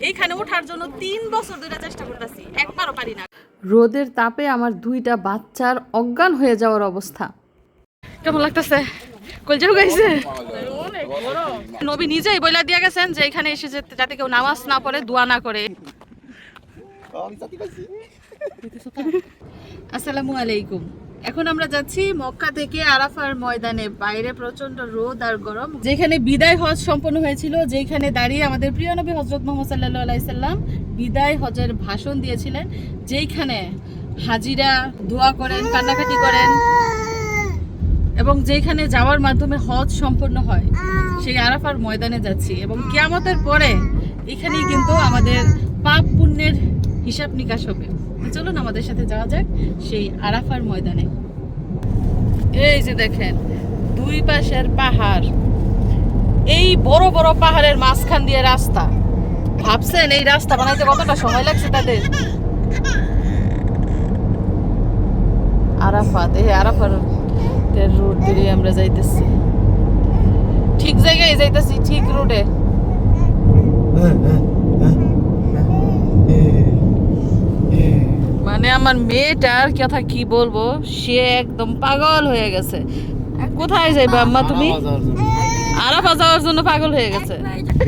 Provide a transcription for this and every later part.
এইখানে ওঠার জন্য তিন বছর ধরে চেষ্টা করতেছি একবারও পারি না। রোদের তাপে আমার দুইটা বাচ্চার অজ্ঞান হয়ে যাওয়ার অবস্থা। কেমন লাগতেছে? কলজাও গাইছে নবী নিজেই বইলা দিয়ে গেছেন যে এখানে এসে যে- যাতে কেউ নামাজ না পড়ে দোয়া না করে। আসসালামু আলাইকুম। এখন আমরা যাচ্ছি মক্কা থেকে আরাফার ময়দানে। বাইরে প্রচণ্ড রোদ আর গরম। যেখানে বিদায় হজ সম্পন্ন হয়েছিল, যেখানে দাঁড়িয়ে আমাদের প্রিয় নবী হজরত মোহাম্মদ সাল্লাহ আলাইসাল্লাম বিদায় হজের ভাষণ দিয়েছিলেন, যেইখানে হাজিরা দোয়া করেন, কান্নাকাটি করেন, এবং যেখানে যাওয়ার মাধ্যমে হজ সম্পন্ন হয়, সেই আরাফার ময়দানে যাচ্ছি। এবং কেয়ামতের পরে এখানেই কিন্তু আমাদের পাপ পুণ্যের হিসাব নিকাশ হবে। চলুন আমাদের সাথে যাওয়া যাক সেই আরাফার ময়দানে। এই যে দেখেন, দুই পাশের পাহাড়। এই বড় বড় পাহাড়ের মাঝখান দিয়ে রাস্তা। ভাবছেন এই রাস্তা বানাইতে কতটা সময় লাগছে তাদের? আরাফাত, এই আরাফার রুট দিয়ে আমরা যাইতেছি। ঠিক জায়গায় যাইতেছি, ঠিক রোডে মানে আমার মেয়েটার কথা কি বলব? সে একদম পাগল হয়ে গেছে। কোথায় যাইবা আম্মা তুমি? আরাফা যাওয়ার জন্য পাগল হয়ে গেছে।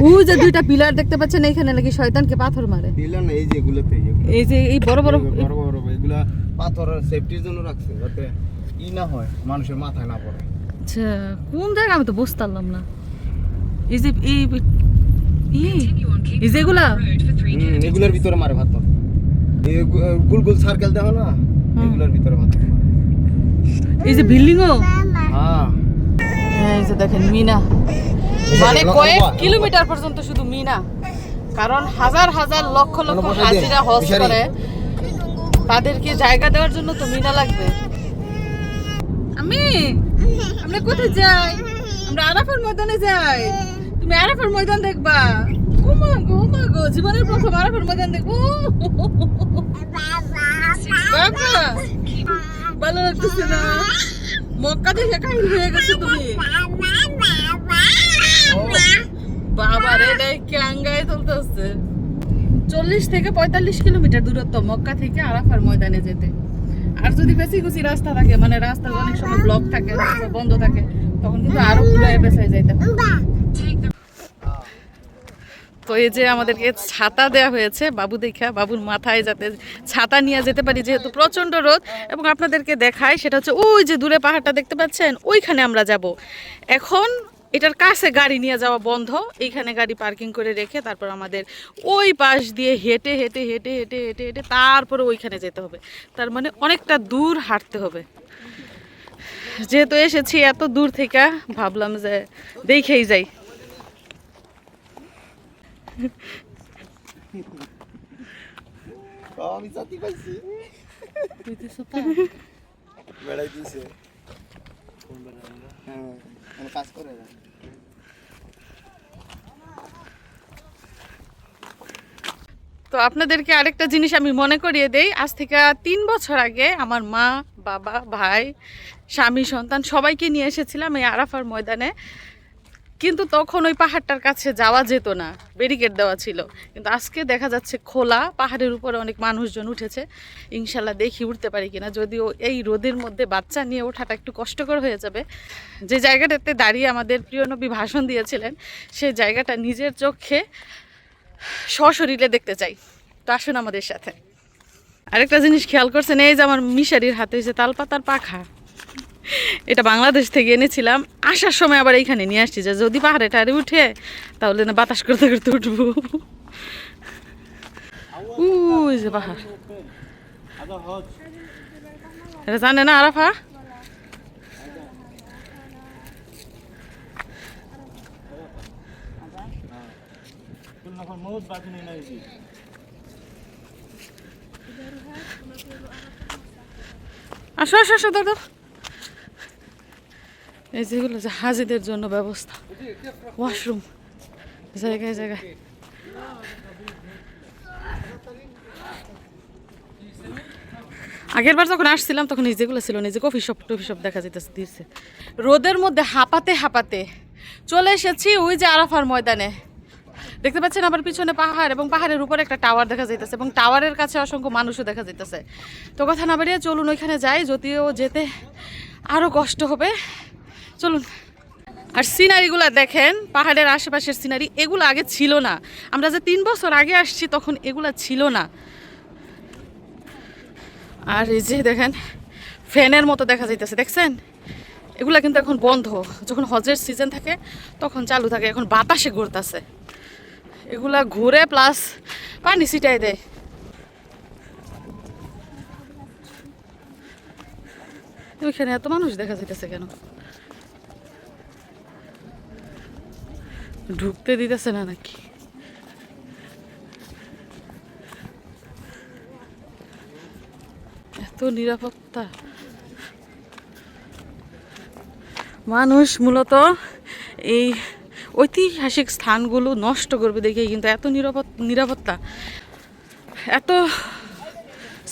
ওই যে দুইটা পিলার দেখতে পাচ্ছেন এখানে নাকি শয়তানকে পাথর মারে। দিলাম না এই যে এগুলোতে এই যে এই বড় বড় বড় বড় এগুলা পাথর সেফটির জন্য রাখছে যাতে ই না হয় মানুষের মাথায় না পড়ে। আচ্ছা কোন জায়গা আমি তো বুঝতে পারলাম না। এই যে এই এই যেগুলা এগুলোর ভিতরে মারে পাথর গুল গুল সার্কেল দেখো না? এগুলোর ভিতরে এই যে বিল্ডিংও হ্যাঁ। এই যে দেখেন মিনা। মানে কয়েক কিলোমিটার পর্যন্ত শুধু মিনা। কারণ হাজার হাজার লক্ষ লক্ষ হাজিরা হজ করে। তাদেরকে জায়গা দেওয়ার জন্য তো মিনা লাগবে। আমি আমরা কোথায় যাই? আমরা আরাফার ময়দানে যাই। তুমি আরাফার ময়দান দেখবা। ও মা গো মা গো জীবনের প্রথম আরাফার ময়দান দেখব। ভালো লাগতেছে না? মক্কা দেখে কাহিল হয়ে গেছে তুমি? বাবা রে দেখে আঙ্গায় তুলতেছে চল্লিশ থেকে পঁয়তাল্লিশ কিলোমিটার দূরত্ব মক্কা থেকে আরাফার ময়দানে যেতে। আর যদি বেশি কুচি রাস্তা থাকে মানে রাস্তা অনেক সময় ব্লক থাকে বন্ধ থাকে, তখন কিন্তু আরও ঘুরে পেছায় যাইতে হবে তো এই যে আমাদেরকে ছাতা দেওয়া হয়েছে, বাবু দেখা, বাবুর মাথায় যাতে ছাতা নিয়ে যেতে পারি যেহেতু প্রচণ্ড রোদ, এবং আপনাদেরকে দেখায় সেটা হচ্ছে ওই যে দূরে পাহাড়টা দেখতে পাচ্ছেন, ওইখানে আমরা যাব। এখন এটার কাছে গাড়ি নিয়ে যাওয়া বন্ধ, এইখানে গাড়ি পার্কিং করে রেখে তারপর আমাদের ওই পাশ দিয়ে হেঁটে হেঁটে হেঁটে হেঁটে হেঁটে হেঁটে তারপরে ওইখানে যেতে হবে। তার মানে অনেকটা দূর হাঁটতে হবে। যেহেতু এসেছি এত দূর থেকে, ভাবলাম যে দেখেই যাই। আমি সাথী পাইছি বেড়াই দিছে হ্যাঁ মানে কাজ করে না তো আপনাদেরকে আরেকটা জিনিস আমি মনে করিয়ে দেই। আজ থেকে তিন বছর আগে আমার মা বাবা ভাই স্বামী সন্তান সবাইকে নিয়ে এসেছিলাম এই আরাফার ময়দানে। কিন্তু তখন ওই পাহাড়টার কাছে যাওয়া যেত না ব্যারিকেড দেওয়া ছিল। কিন্তু আজকে দেখা যাচ্ছে খোলা, পাহাড়ের উপরে অনেক মানুষজন উঠেছে। ইনশাল্লাহ দেখি উঠতে পারি কিনা, যদিও এই রোদের মধ্যে বাচ্চা নিয়ে ওঠাটা একটু কষ্টকর হয়ে যাবে। যে জায়গাটাতে দাঁড়িয়ে আমাদের প্রিয় নবী ভাষণ দিয়েছিলেন সেই জায়গাটা নিজের চোখে সশরীরে দেখতে চাই। তো আসুন আমাদের সাথে। আরেকটা জিনিস খেয়াল করছেন, এই যে আমার মিশারির হাতে যে তালপাতার পাখা এটা বাংলাদেশ থেকে এনেছিলাম। আসার সময় আবার এইখানে নিয়ে আসছি যে যদি পাহাড়ে টাড়ে উঠে, তাহলে না বাতাস করতে করতে উঠবো। যে পাহাড়। জানে না আরাফা? আসো আসো আসো, দাদা। এই যেগুলো যে হাজিদের জন্য ব্যবস্থা। ওয়াশরুম। জায়গায় জায়গায়। আগের বার যখন আসছিলাম, তখন এই যেগুলো ছিল না, এই যে কফি শপ টফি শপ দেখা যেতেছে দিচ্ছে রোদের মধ্যে হাঁপাতে হাঁপাতে চলে এসেছি ওই যে আরাফার ময়দানে। দেখতে পাচ্ছেন আমার পিছনে পাহাড় এবং পাহাড়ের উপরে একটা টাওয়ার দেখা যাইতেছে এবং টাওয়ারের কাছে অসংখ্য মানুষও দেখা যাইতেছে। তো কথা না বাড়িয়ে চলুন ওইখানে যাই, যদিও যেতে আরও কষ্ট হবে। চলুন। আর সিনারিগুলো দেখেন, পাহাড়ের আশেপাশের সিনারি, এগুলো আগে ছিল না। আমরা যে তিন বছর আগে আসছি, তখন এগুলো ছিল না। আর এই যে দেখেন, ফ্যানের মতো দেখা যাইতেছে, দেখছেন? এগুলা কিন্তু এখন বন্ধ। যখন হজের সিজন থাকে, তখন চালু থাকে, এখন বাতাসে ঘুরতেছে। এগুলা ঘুরে প্লাস পানি ছিটাই দেয়। ওইখানে এত মানুষ দেখা যাইতেছে কেন? ঢুকতে দিতেছে না নাকি? এত নিরাপত্তা। মানুষ মূলত এই ঐতিহাসিক স্থানগুলো নষ্ট করবে দেখে কিন্তু এত নিরাপদ নিরাপত্তা। এত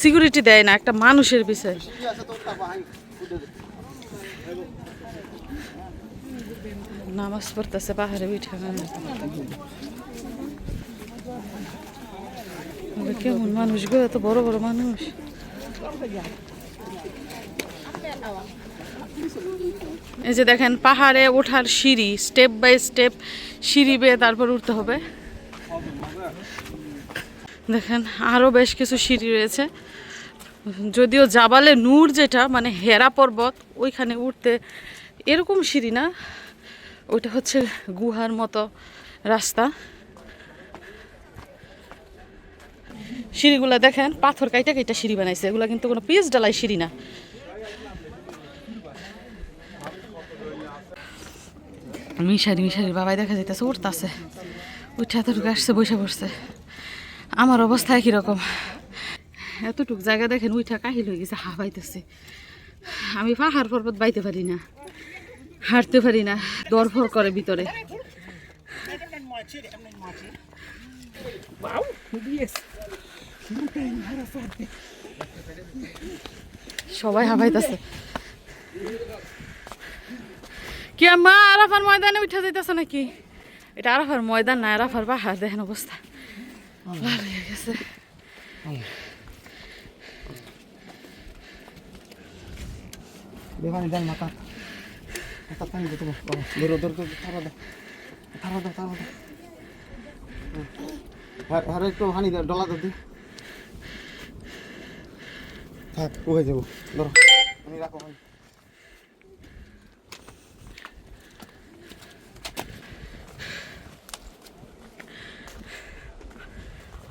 সিকিউরিটি দেয় না একটা মানুষের বিষয় নামাজ পড়তেছে পাহাড়ে কেমন মানুষ এত বড় বড় মানুষ এই যে দেখেন, পাহাড়ে ওঠার সিঁড়ি স্টেপ বাই স্টেপ সিঁড়ি বেয়ে তারপর উঠতে হবে। দেখেন আরও বেশ কিছু সিঁড়ি রয়েছে। যদিও জাবালে নূর যেটা মানে হেরা পর্বত, ওইখানে উঠতে এরকম সিঁড়ি না। ওইটা হচ্ছে গুহার মতো রাস্তা। সিঁড়িগুলা দেখেন, পাথর কাইটা কাইটা সিঁড়ি বানাইছে। এগুলা কিন্তু কোনো পিস ডালাই সিঁড়ি না। মিশারি মিশারি বাবাই দেখা যাইতেছে, উঠতেছে। উঠে এতটুকু আসছে, বসে পড়ছে। আমার অবস্থা একই রকম। এতটুক জায়গা দেখেন উঠা কাহিল হয়ে গেছে হাবাইতেছে আমি পাহাড় পর্বত বাইতে পারি না। হাঁটতে পারি না দরফর করে ভিতরে। সবাই হাবাইতেছে কি আম্মা, আরাফার ময়দানে উঠে যাইতেছে নাকি? এটা আরাফার ময়দান না, আরাফার পাহাড়, দেখেন অবস্থা। ভালো গেছে। দেন মাথা। পানি দিতে ধরো ধরো ধরো তারা দাও তারা দাও তারা দাও হ্যাঁ একটু হানি দাও ডলা দাও দি। থাক হয়ে যাব। ধরো আমি রাখো হানি।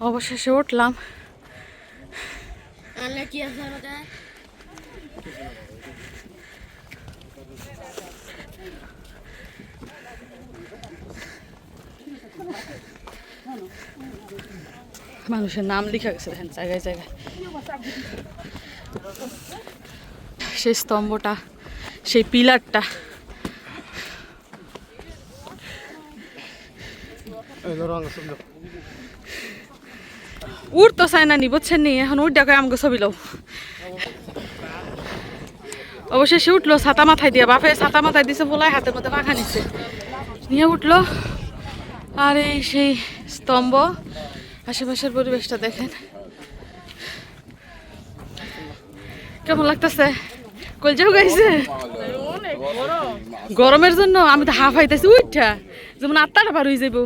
অবশেষে উঠলাম। মানুষের নাম লেখা গেছে দেখেন জায়গায় জায়গায়। সেই স্তম্ভটা সেই পিলারটা। দাও। উঠতো চাই না নি বুঝছেন নি? এখন উঠ ডাকে আমাকে ছবি লও। অবশেষে উঠল ছাতা মাথায় দিয়া বাপে ছাতা মাথায় দিছে বলাই হাতের মধ্যে পাখা নিচ্ছে। নিয়ে উঠল আর এই সেই স্তম্ভ আশেপাশের পরিবেশটা দেখেন। কেমন লাগতেছে? কলজাও গাইছে? গরমের জন্য আমি তো হাফ হাইতেছি উঠা যেমন আত্মাটা পার হয়ে যাব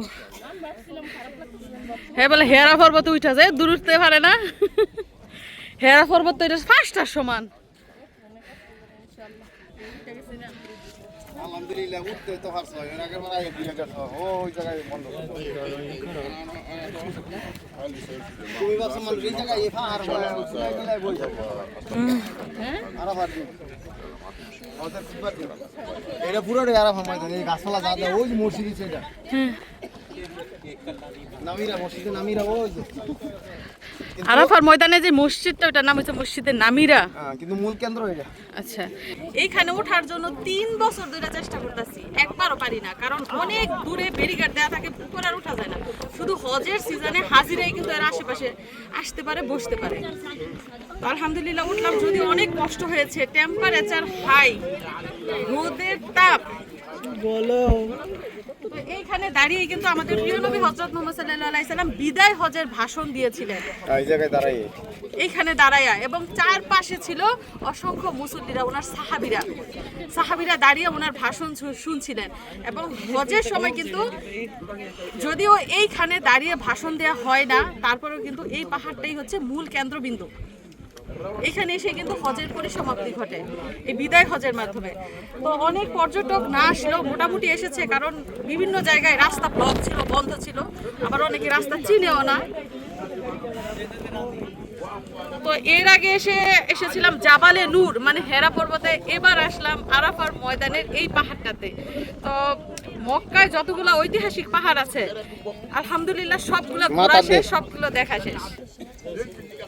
হ্যাঁ বলে হেরা পর্বত উঠা যায়, দূর উঠতে পারে না। হেরা পর্বত তো এটা ফার্স্টার সমান। আলহামদুলিল্লাহ উঠতে তো হারছ এর আগে মানে আগে দুই হাজার ওই জায়গায় বন্ধ তুমি ভাবছ মানুষ এই জায়গায় এই ফাহার বই যাব। আর আবার দিন। ওদের ফুটবার এটা পুরোটাই আর আমার ময়দান এই গাছপালা যা যা ওই যে মসজিদ সেটা নামিরা মসজিদে নামিরা ওই আরাফার ময়দানে যে মসজিদটা ওটার নাম হচ্ছে মসজিদের নামিরা। হ্যাঁ, কিন্তু মূল কেন্দ্র এটা। আচ্ছা এইখানে ওঠার জন্য তিন বছর ধরে চেষ্টা করতেছি একবারও পারি না কারণ অনেক দূরে ব্যারিকেড দেওয়া থাকে উপরে আর ওঠা যায় না। শুধু হজের সিজনে হাজিরাই কিন্তু এর আশেপাশে আসতে পারে বসতে পারে। আলহামদুলিল্লাহ উঠলাম যদি অনেক কষ্ট হয়েছে টেম্পারেচার হাই রোদের তাপ। বলো। তো এইখানে দাঁড়িয়ে কিন্তু আমাদের প্রিয় নবী হজরত মোহাম্মদ সাল্লাল্লাহু আলাইহি সাল্লাম বিদায় হজের ভাষণ দিয়েছিলেন। এই জায়গায় দাঁড়াই। এইখানে দাঁড়াইয়া এবং চারপাশে ছিল অসংখ্য মুসল্লিরা ওনার সাহাবিরা। সাহাবিরা দাঁড়িয়ে ওনার ভাষণ শুনছিলেন এবং হজের সময় কিন্তু যদিও এইখানে দাঁড়িয়ে ভাষণ দেওয়া হয় না তারপরেও কিন্তু এই পাহাড়টাই হচ্ছে মূল কেন্দ্রবিন্দু। এখানে এসে কিন্তু হজের পরিসমাপ্তি ঘটে এই বিদায় হজের মাধ্যমে। তো অনেক পর্যটক না আসলেও মোটামুটি এসেছে কারণ বিভিন্ন জায়গায় রাস্তা ব্লক ছিল বন্ধ ছিল। আবার অনেকে রাস্তা চিনেও না। তো এর আগে এসে এসেছিলাম জাবালে নূর মানে হেরা পর্বতে। এবার আসলাম আরাফার ময়দানের এই পাহাড়টাতে। তো মক্কায় যতগুলো ঐতিহাসিক পাহাড় আছে আলহামদুলিল্লাহ সবগুলো ঘোরা শেষ সবগুলো দেখা শেষ ওই আমাদের গাড়ি ও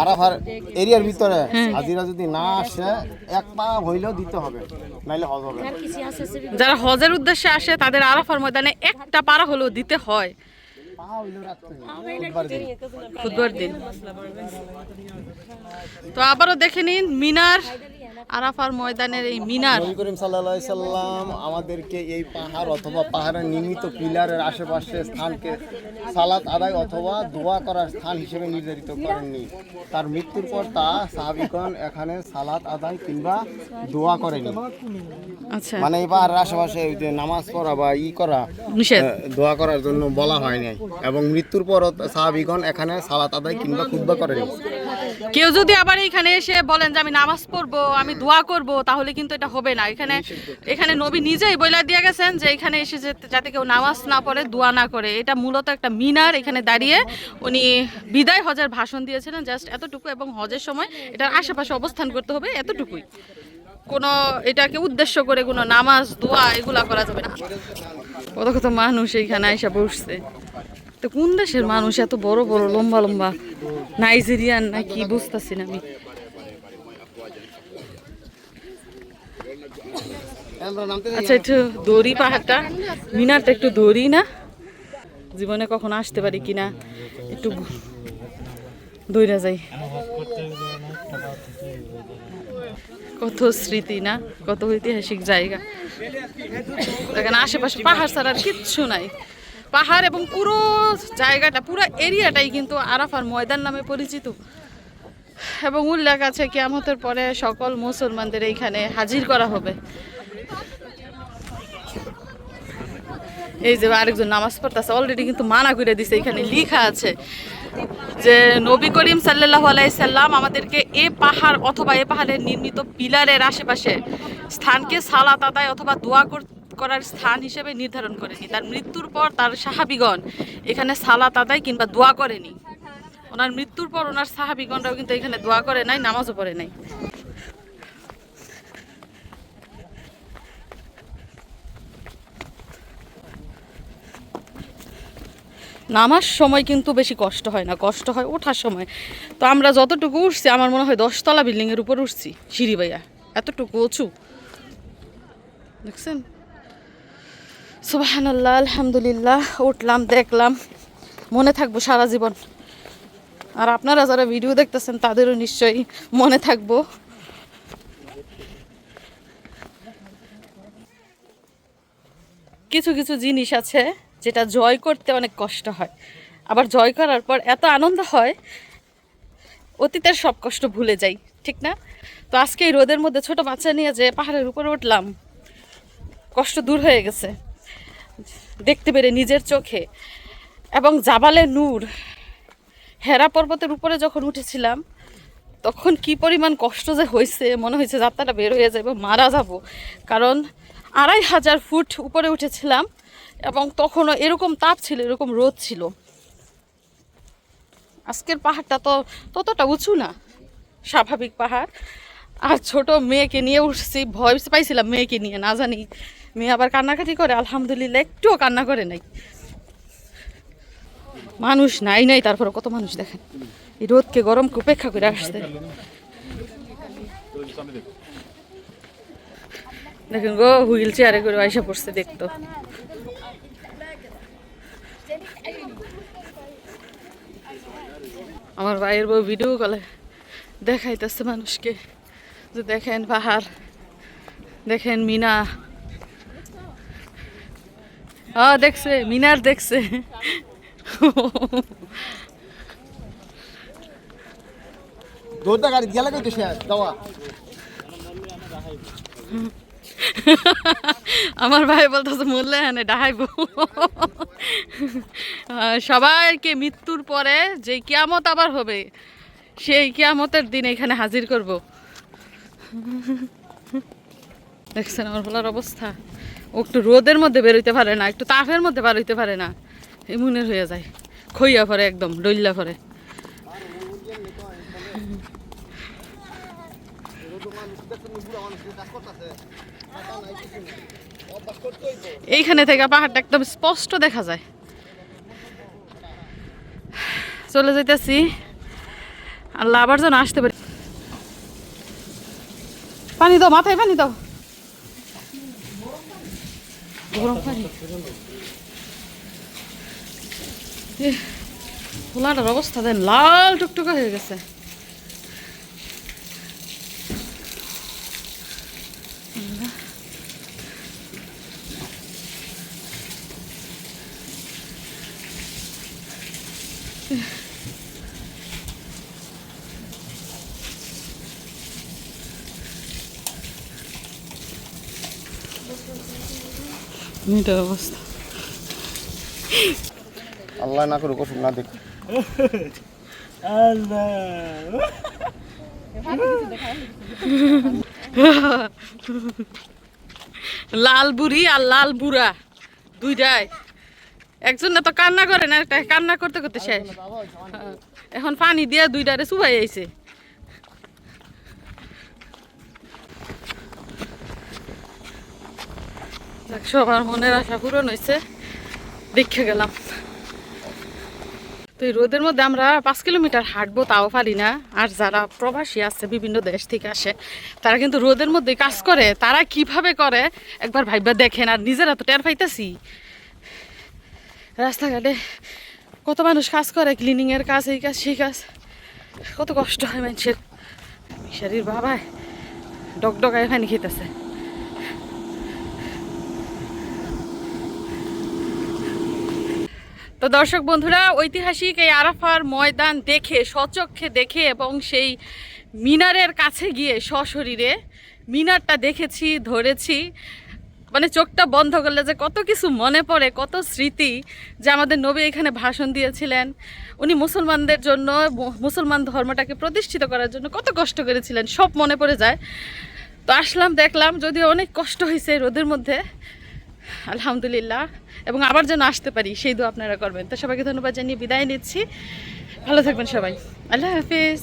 আরাফার এরিয়ার ভিতরে হাজিরা যদি না আসে এক পা হইলেও দিতে হবে নাইলে হজ হবে যারা হজের উদ্দেশ্যে আসে তাদের আরাফার ময়দানে একটা পারা হলেও দিতে হয়। তো আবারও দেখে নিন মিনার আরাফার ময়দানের এই মিনার। নবী করিম সাল্লাল্লাহু আলাইহি সাল্লাম আমাদেরকে এই পাহাড় অথবা পাহাড়ের নির্মিত পিলারের আশেপাশে স্থানকে সালাত আদায় অথবা দোয়া করার স্থান হিসেবে নির্ধারিত করেননি। তার মৃত্যুর পর তা সাহাবিগণ এখানে সালাত আদায় কিংবা দোয়া করেনি। আচ্ছা। মানে এই পাহাড়ের আশেপাশে ওই যে নামাজ পড়া বা ই করা দোয়া করার জন্য বলা হয় নাই। এবং মৃত্যুর পর সাহাবিগণ এখানে সালাত আদায় কিংবা খুতবা করেনি। কেউ যদি আবার এখানে এসে বলেন যে আমি নামাজ পড়ব, আমি দোয়া করব, তাহলে কিন্তু এটা হবে না। এখানে এখানে নবী নিজেই বইলা দিয়ে গেছেন যে এখানে এসে যাতে কেউ নামাজ না পড়ে, দোয়া না করে। এটা মূলত একটা মিনার এখানে দাঁড়িয়ে উনি বিদায় হজের ভাষণ দিয়েছিলেন জাস্ট এতটুকু এবং হজের সময় এটার আশেপাশে অবস্থান করতে হবে এতটুকুই। কোনো এটাকে উদ্দেশ্য করে কোনো নামাজ, দোয়া এগুলা করা যাবে না। কত কত মানুষ এইখানে আইসা বসছে। তো কোন দেশের মানুষ এত বড় বড় লম্বা লম্বা নাইজেরিয়ান না কি বুঝতেছি না আমি? আচ্ছা একটু দড়ি পাহাড়টা। মিনারটা একটু দড়ি না? জীবনে কখন আসতে পারি কিনা একটু দৌড়া যাই। কত স্মৃতি না? কত ঐতিহাসিক জায়গা। এখানে আশেপাশে পাহাড় ছাড়া আর কিচ্ছু নাই। পাহাড় এবং পুরো জায়গাটা, পুরো এরিয়াটাই কিন্তু আরাফার ময়দান নামে পরিচিত। এবং উল্লেখ আছে, কিয়ামতের পরে সকল মুসলমানদের এইখানে হাজির করা হবে। এই যে আরেকজন নামাজ পড়তেছে অলরেডি কিন্তু মানা করে দিছে, এখানে লিখা আছে যে, নবী করিম সাল্লাল্লাহু আলাইহি সাল্লাম আমাদেরকে এ পাহাড় অথবা এ পাহাড়ের নির্মিত পিলারের আশেপাশে স্থানকে সালাত আদায় অথবা দোয়া কর- করার স্থান হিসেবে নির্ধারণ করেনি। তার মৃত্যুর পর তার সাহাবিগণ এখানে সালাত আদায় কিংবা দোয়া করেনি। ওনার মৃত্যুর পর ওনার সাহাবিগণরাও কিন্তু এখানে দোয়া করে নাই, নামাজও পড়ে নাই। নামার সময় কিন্তু বেশি কষ্ট হয় না, কষ্ট হয় ওঠার সময়। তো আমরা যতটুকু উঠছি, আমার মনে হয় দশতলা বিল্ডিংয়ের উপর উঠছি, সিঁড়ি বাইয়া। এতটুকু উঁচু। দেখছেন? সুবাহান আল্লাহ আলহামদুলিল্লাহ, উঠলাম, দেখলাম, মনে থাকব সারা জীবন। আর আপনারা যারা ভিডিও দেখতেছেন, তাদেরও নিশ্চয়ই মনে থাকব। কিছু কিছু জিনিস আছে যেটা জয় করতে অনেক কষ্ট হয়। আবার জয় করার পর এত আনন্দ হয়, অতীতের সব কষ্ট ভুলে যাই, ঠিক না? তো আজকে এই রোদের মধ্যে ছোট বাচ্চা নিয়ে যে পাহাড়ের উপরে উঠলাম, কষ্ট দূর হয়ে গেছে। দেখতে পেরে নিজের চোখে। এবং জাবালে নূর হেরা পর্বতের উপরে যখন উঠেছিলাম, তখন কি পরিমাণ কষ্ট যে হয়েছে, মনে হয়েছে যাত্রাটা বের হয়ে যাবে, মারা যাব। কারণ আড়াই হাজার ফুট উপরে উঠেছিলাম এবং তখনও এরকম তাপ ছিল, এরকম রোদ ছিল। আজকের পাহাড়টা তো ততটা উঁচু না, স্বাভাবিক পাহাড়। আর ছোট মেয়েকে নিয়ে উঠছি, ভয় পাইছিলাম মেয়েকে নিয়ে, না জানি মেয়ে আবার কান্নাকাটি করে, আলহামদুলিল্লাহ একটুও কান্না করে নাই। মানুষ নাই নাই তারপরে কত মানুষ দেখেন। এই রোদকে গরমকে উপেক্ষা করে আসতে দেখেন গো, হুইল চেয়ারে করে আইসা পড়ছে দেখতো। আমার ভাইয়ের বউ ভিডিও কলে দেখাইতেছে মানুষকে। যে দেখেন পাহাড়, দেখেন মিনা। দেখছে মিনার দেখছে। দৌড়টা গাড়ি গেলে কই তো শেষ দাওয়া আমার ভাই বলতেছে মরলে হ্যাঁ ডাহাইব। সবাইকে মৃত্যুর পরে যে কিয়ামত আবার হবে সেই কিয়ামতের দিন এখানে হাজির করব। দেখছেন আমার বলার অবস্থা? ও একটু রোদের মধ্যে বেরোইতে পারে না, একটু তাফের মধ্যে বেরোইতে পারে না। ইমুনের হয়ে যায়, খইয়া পরে একদম, ডইল্লা পরে এইখানে থেকে পাহাড়টা একদম স্পষ্ট দেখা যায়। চলে যাইতেছি, আল্লাহ আবার যেন আসতে পারি। পানি দাও, মাথায় পানি দাও। গরম পানি। এহ, খোলাটার অবস্থা দেন লাল টুকটুকা হয়ে গেছে। এটার অবস্থা। আল্লাহ না করুক অসুখ না দেখ লাল বুড়ি আর লাল বুড়া দুইটাই। একজন না তো কান্না করে না একটা কান্না করতে করতে শেষ। এখন পানি দিয়ে দুইটারে চুবাই আইছে। যাক, সবার মনের আশা পূরণ হয়েছে। দেখে গেলাম। তো এই রোদের মধ্যে আমরা পাঁচ কিলোমিটার হাঁটবো তাও পারি না। আর যারা প্রবাসী আছে বিভিন্ন দেশ থেকে আসে তারা কিন্তু রোদের মধ্যে কাজ করে। তারা কীভাবে করে একবার ভাইবা দেখেন। আর নিজেরা তো টের পাইতেছি। রাস্তাঘাটে কত মানুষ কাজ করে ক্লিনিংয়ের কাজ এই কাজ সেই কাজ। কত কষ্ট হয় মানুষের। মিশারির বাবায় ডকডকায় পানি খেতেছে। তো দর্শক বন্ধুরা, ঐতিহাসিক এই আরাফার ময়দান দেখে, সচক্ষে দেখে এবং সেই মিনারের কাছে গিয়ে সশরীরে মিনারটা দেখেছি, ধরেছি। মানে চোখটা বন্ধ করলে যে কত কিছু মনে পড়ে, কত স্মৃতি যে আমাদের নবী এখানে ভাষণ দিয়েছিলেন। উনি মুসলমানদের জন্য মুসলমান ধর্মটাকে প্রতিষ্ঠিত করার জন্য কত কষ্ট করেছিলেন, সব মনে পড়ে যায়। তো আসলাম, দেখলাম, যদিও অনেক কষ্ট হয়েছে রোদের মধ্যে। আলহামদুলিল্লাহ। এবং আবার যেন আসতে পারি, সেই দু আপনারা করবেন। তো সবাইকে ধন্যবাদ জানিয়ে বিদায় নিচ্ছি। ভালো থাকবেন সবাই। আল্লাহ হাফিজ।